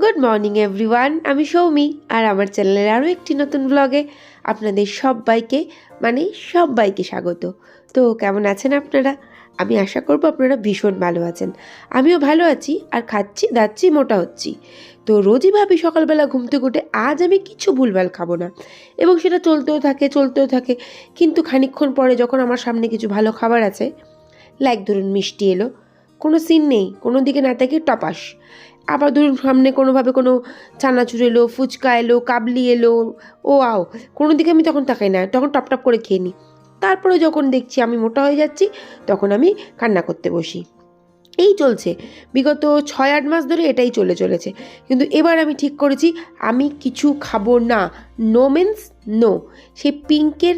Good morning everyone আমি সৌমি, আর আমার চ্যানেলের আরও একটি নতুন ব্লগে আপনাদের সবাইকে মানে সবাইকে স্বাগত। তো কেমন আছেন আপনারা? আমি আশা করব আপনারা ভীষণ ভালো আছেন। আমিও ভালো আছি, আর খাচ্ছি, দাচ্ছি, মোটা হচ্ছি। তো রোজই ভাবি সকালবেলা ঘুম থেকে আজ আমি কিছু ভুলভাল খাব না। এবং সেটা চলতেও থাকে চলতেও থাকে। কিন্তু খানিকক্ষণ পরে যখন আমার সামনে কিছু ভালো খাবার আছে লাইক ধরুন মিষ্টি এলো, কোনো সিন নেই, কোনো দিকে না তাকিয়ে টপাস। আবার ধরুন সামনে কোনোভাবে কোনো চানাচুর এলো, ফুচকা এলো, কাবলি এলো, ও আও, কোনো দিকে আমি তখন তাকাই না, তখন টপ টপ করে খেয়ে নিই। তারপরে যখন দেখছি আমি মোটা হয়ে যাচ্ছি, তখন আমি কান্না করতে বসি। এই চলছে। বিগত ছয় আট মাস ধরে এটাই চলে চলেছে। কিন্তু এবার আমি ঠিক করেছি, আমি কিছু খাব না। নো মিন্স নো সেই পিঙ্কের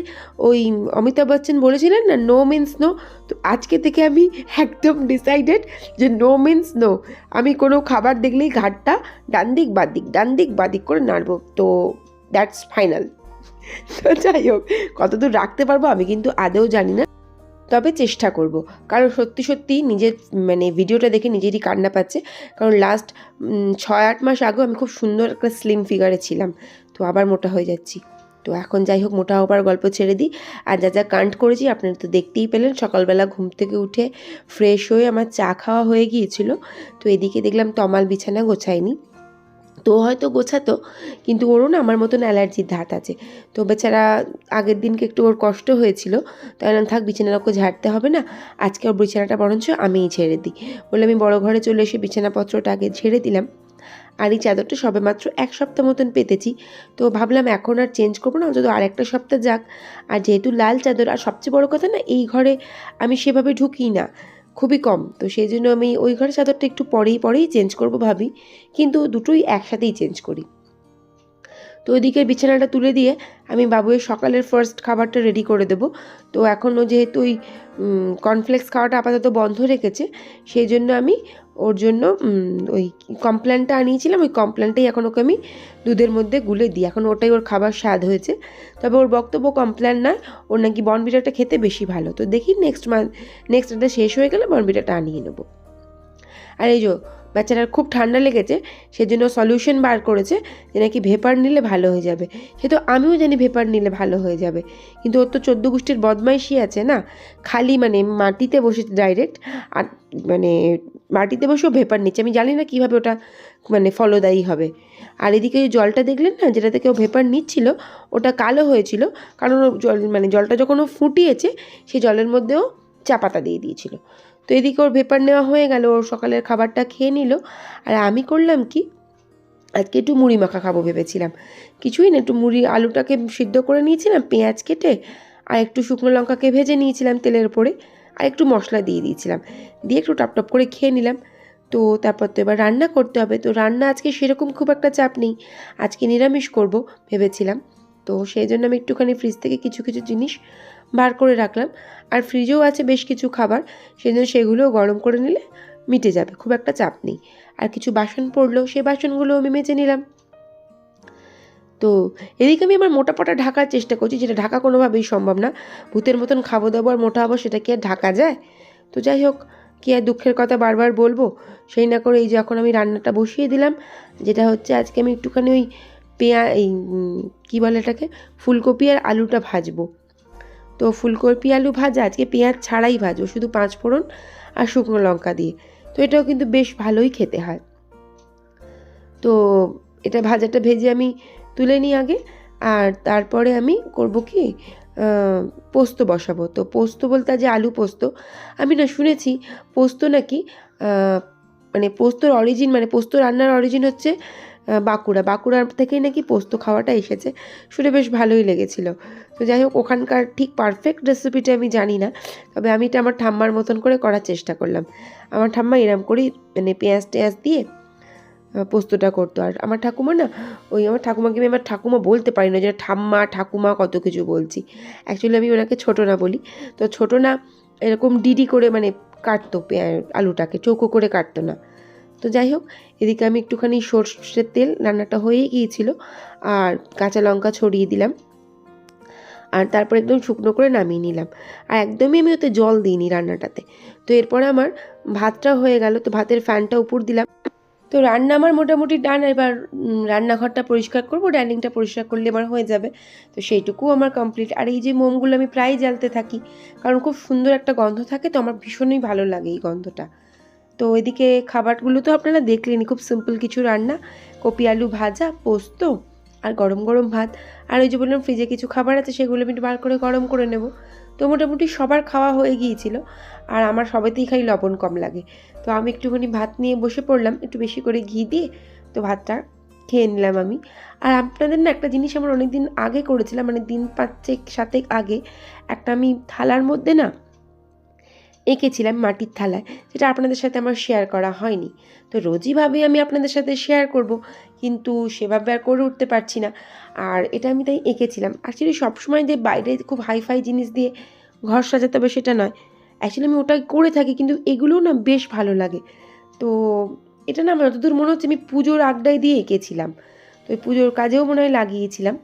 ওই অমিতাভ বচ্চন বলেছিলেন না নো মিন্স নো তো আজকে থেকে আমি একদম ডিসাইডেড যে নো মিন্স নো আমি কোনো খাবার দেখলেই ঘাটটা ডান দিক বাদ দিক, ডান দিক বাদ দিক করে নাড়বো। তো দ্যাটস ফাইনাল তো যাই হোক, কতদূর রাখতে পারব আমি কিন্তু আদৌ জানি না। তবে চেষ্টা করব। কারণ সত্যি সত্যি নিজের মানে ভিডিওটা দেখে নিজেরই কান্না পাচ্ছে। কারণ লাস্ট ছয়, আট মাস আগেও আমি খুব সুন্দর একটা স্লিম ফিগারে ছিলাম। তো আবার মোটা হয়ে যাচ্ছি। তো এখন যাই হোক, মোটা হবার গল্প ছেড়ে দিই। আর যা যা কান্ট করেছি আপনারা তো দেখতেই পেলেন। সকালবেলা ঘুম থেকে উঠে ফ্রেশ হয়ে আমার চা খাওয়া হয়ে গিয়েছিল। তো এদিকে দেখলাম তমাল বিছানা গোছায়নি। তো হয়তো গোছাতো, কিন্তু ওরও না আমার মতন অ্যালার্জির ধাত আছে। তো বেচারা আগের দিনকে একটু ওর কষ্ট হয়েছিল তাই না থাক বিছানার ওকে ঝাড়তে হবে না, আজকে ওর বিছানাটা বরঞ্চ আমিই ছেড়ে দিই। বলে আমি বড় ঘরে চলে এসে বিছানাপত্রটা আগে ঝেড়ে দিলাম। আর এই চাদরটা সবে মাত্র এক সপ্তাহ মতন পেতেছি। তো ভাবলাম এখন আর চেঞ্জ করব না, অন্তত আর একটা সপ্তাহ যাক। আর যেহেতু লাল চাদর, আর সবচেয়ে বড় কথা না, এই ঘরে আমি সেভাবে ঢুকি না। খুবই কম। তো সেই জন্য আমি ওই ঘরের চাদরটা একটু পরেই পরেই চেঞ্জ করব ভাবি। কিন্তু দুটোই একসাথেই চেঞ্জ করি। তো ওইদিকে বিছানাটা তুলে দিয়ে আমি বাবুয়ের সকালের ফার্স্ট খাবারটা রেডি করে দেব। তো এখনও যেহেতু ওই কর্নফ্লেক্স খাওয়াটা আপাতত বন্ধ রেখেছে, সেই জন্য আমি ওর জন্য ওই কমপ্ল্যানটা আনিয়েছিলাম, ওই কমপ্ল্যানটাই এখন ওকে আমি দুধের মধ্যে গুলে দিই। এখন ওটাই ওর খাবার স্বাদ হয়েছে। তবে ওর বক্তব্য কমপ্ল্যান নয় ওর নাকি বনবিটাটা খেতে বেশি ভালো। তো দেখি নেক্সট মান্থ নেক্সট শেষ হয়ে গেলে বনবিটাটা আনিয়ে নেব। আর এই যে বাচ্চাটার খুব ঠান্ডা লেগেছে, সেজন্য সলিউশন বার করেছে যে নাকি ভেপার নিলে ভালো হয়ে যাবে। সে তো আমিও জানি ভেপার নিলে ভালো হয়ে যাবে। কিন্তু ওর তো চোদ্দ গোষ্ঠীর বদমাইশি আছে না? খালি মানে মাটিতে বসে ডাইরেক্ট আর মানে মাটিতে বসেও ভেপার নিচ্ছে। আমি জানি না কীভাবে ওটা মানে ফলদায়ী হবে। আর এদিকে ওই জলটা দেখলেন না? যেটা থেকে ও ভেপার নিচ্ছিল, ওটা কালো হয়েছিল। কারণ জল মানে জলটা যখন ও ফুটিয়েছে সেই জলের মধ্যেও চা পাতা দিয়ে দিয়েছিল। তো এদিকে ওর ভেপার নেওয়া হয়ে গেল, ওর সকালের খাবারটা খেয়ে নিল। আর আমি করলাম কি, আজকে একটু মুড়ি মাখা খাব ভেবেছিলাম। কিছুই না, একটু মুড়ি আলুটাকে সিদ্ধ করে নিয়েছিলাম, পেঁয়াজ কেটে, আর একটু শুকনো লঙ্কাকে ভেজে নিয়েছিলাম তেলের উপরে, আর একটু মশলা দিয়ে দিয়েছিলাম। দিয়ে একটু টপ টপ করে খেয়ে নিলাম। তো তারপর তো এবার রান্না করতে হবে। তো রান্না আজকে সেরকম খুব একটা চাপ নেই। আজকে নিরামিষ করব ভেবেছিলাম। তো সেই জন্য আমি একটুখানি ফ্রিজ থেকে কিছু কিছু জিনিস বার করে রাখলাম। আর ফ্রিজেও আছে বেশ কিছু খাবার, সেই জন্য সেগুলোও গরম করে নিলে মিটে যাবে, খুব একটা চাপ নেই। আর কিছু বাসন পড়ল সেই বাসনগুলো আমি মেজে নিলাম। তো এদিকে আমি আমার মোটাপটা ঢাকার চেষ্টা করছি, যেটা ঢাকা কোনোভাবেই সম্ভব না। ভূতের মতন খাব দাবো আর মোটা হব, সেটা কি আর ঢাকা যায়? তো যাই হোক, কি আর দুঃখের কথা বারবার বলব? সেই না করে এই যে এখন আমি রান্নাটা বসিয়ে দিলাম, যেটা হচ্ছে আজকে আমি একটুখানি ওই পেঁয়া এই কী বলে এটাকে? ফুলকপি আর আলুটা ভাজবো। তো ফুলকপি, আলু ভাজা, আজকে পেঁয়াজ ছাড়াই ভাজবো, শুধু পাঁচ ফোড়ন আর শুকনো লঙ্কা দিয়ে। তো এটাও কিন্তু বেশ ভালোই খেতে হয়। তো এটা ভাজাটা ভেজে আমি তুলে নিই আগে, আর তারপরে আমি করব কি পোস্ত বসাবো। তো পোস্ত বলতে যে আলু পোস্ত, আমি না শুনেছি পোস্ত নাকি মানে পোস্তর অরিজিন মানে পোস্ত রান্নার অরিজিন হচ্ছে বাঁকুড়া। বাঁকুড়ার থেকেই নাকি পোস্ত খাওয়াটা এসেছে। শুনে বেশ ভালোই লেগেছিল। তো যাই হোক, ওখানকার ঠিক পারফেক্ট রেসিপিটা আমি জানি না, তবে আমি এটা আমার ঠাম্মার মতন করে করার চেষ্টা করলাম। আমার ঠাম্মা এরম করেই মানে পেঁয়াজ টেয়াজ দিয়ে পোস্তটা করতো। আর আমার ঠাকুমা না, ওই আমার ঠাকুমাকে আমি আমার ঠাকুমা বলতে পারি না, যে ঠাম্মা, ঠাকুমা কত কিছু বলছি। অ্যাকচুয়ালি আমি ওনাকে ছোটো না বলি। তো ছোটো না এরকম ডিডি করে মানে কাটতো আলুটাকে, চৌকো করে কাটতো না। তো যাই হোক, এদিকে আমি একটুখানি সর্ষের তেল রান্নাটা হয়েই গিয়েছিল আর কাঁচা লঙ্কা ছড়িয়ে দিলাম। আর তারপর একদম শুকনো করে নামিয়ে নিলাম। আর একদমই আমি ওতে জল দিইনি রান্নাটাতে। তো এরপরে আমার ভাতটা হয়ে গেল, তো ভাতের ফ্যানটা উপর দিলাম। তো রান্না আমার মোটামুটি ডান, এবার রান্নাঘরটা পরিষ্কার করব, ডাইনিংটা পরিষ্কার করলে আমার হয়ে যাবে। তো সেইটুকু আমার কমপ্লিট আর এই যে মোমগুলো আমি প্রায় জ্বালতে থাকি, কারণ খুব সুন্দর একটা গন্ধ থাকে, তো আমার ভীষণই ভালো লাগে এই গন্ধটা। তো এদিকে খাবারগুলো তো আপনারা দেখলেনই, খুব সিম্পল কিছু রান্না। কপি আলু ভাজা, পোস্ত আর গরম গরম ভাত। আর ওই যে বললাম ফ্রিজে কিছু খাবার আছে, সেগুলো আমি বার করে গরম করে নেব। তো মোটামুটি সবার খাওয়া হয়ে গিয়েছিল। আর আমার সবাইতেই খালি লবণ কম লাগে। তো আমি একটুখানি ভাত নিয়ে বসে পড়লাম, একটু বেশি করে ঘি দিয়ে তো ভাতটা খেয়ে নিলাম আমি। আর আপনাদের না একটা জিনিস আমার অনেক দিন আগে করেছিলাম মানে দিন পাঁচেক, সাতেক আগে, একটা আমি থালার মধ্যে না এঁকেছিলাম মাটির থালায়, যেটা আপনাদের সাথে আমার শেয়ার করা হয়নি। তো রোজই ভাবি আমি আপনাদের সাথে শেয়ার করব, কিন্তু সেভাবে আর করে উঠতে পারছি না। আর এটা আমি তাই এঁকেছিলাম। অ্যাকচুয়ালি সবসময় যে বাইরে খুব হাইফাই জিনিস দিয়ে ঘর সাজাতে হবে সেটা নয়। অ্যাকচুয়ালি আমি ওটা করে থাকি, কিন্তু এগুলোও না বেশ ভালো লাগে। তো এটা না আমার যতদূর মনে হচ্ছে আমি পুজোর আগডাই দিয়ে এঁকেছিলাম। তো পুজোর কাজেও মনে হয় লাগিয়েছিলাম।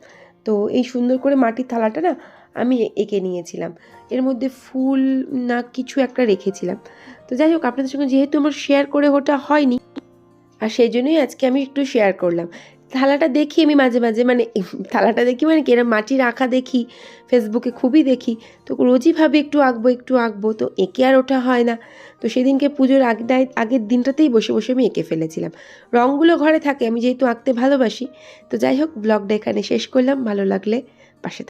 তো এই সুন্দর করে মাটির থালাটা না আমি এঁকে নিয়েছিলাম। এর মধ্যে ফুল না কিছু একটা রেখেছিলাম। তো যাই হোক, আপনাদের সঙ্গে যেহেতু আমার শেয়ার করে ওটা হয়নি, আর সেই জন্যই আজকে আমি একটু শেয়ার করলাম। থালাটা দেখি আমি মাঝে মাঝে মানে থালাটা দেখি মানে কি, এরম মাটির আঁকা দেখি ফেসবুকে খুবই দেখি। তো রোজই ভাবে একটু আঁকবো একটু আঁকবো, তো এঁকে আর ওটা হয় না। তো সেদিনকে পুজোর আগদায় আগের দিনটাতেই বসে বসে আমি এঁকে ফেলেছিলাম। রঙগুলো ঘরে থাকে, আমি যেহেতু আঁকতে ভালোবাসি। তো যাই হোক ব্লগটা এখানে শেষ করলাম, ভালো লাগলে পাশে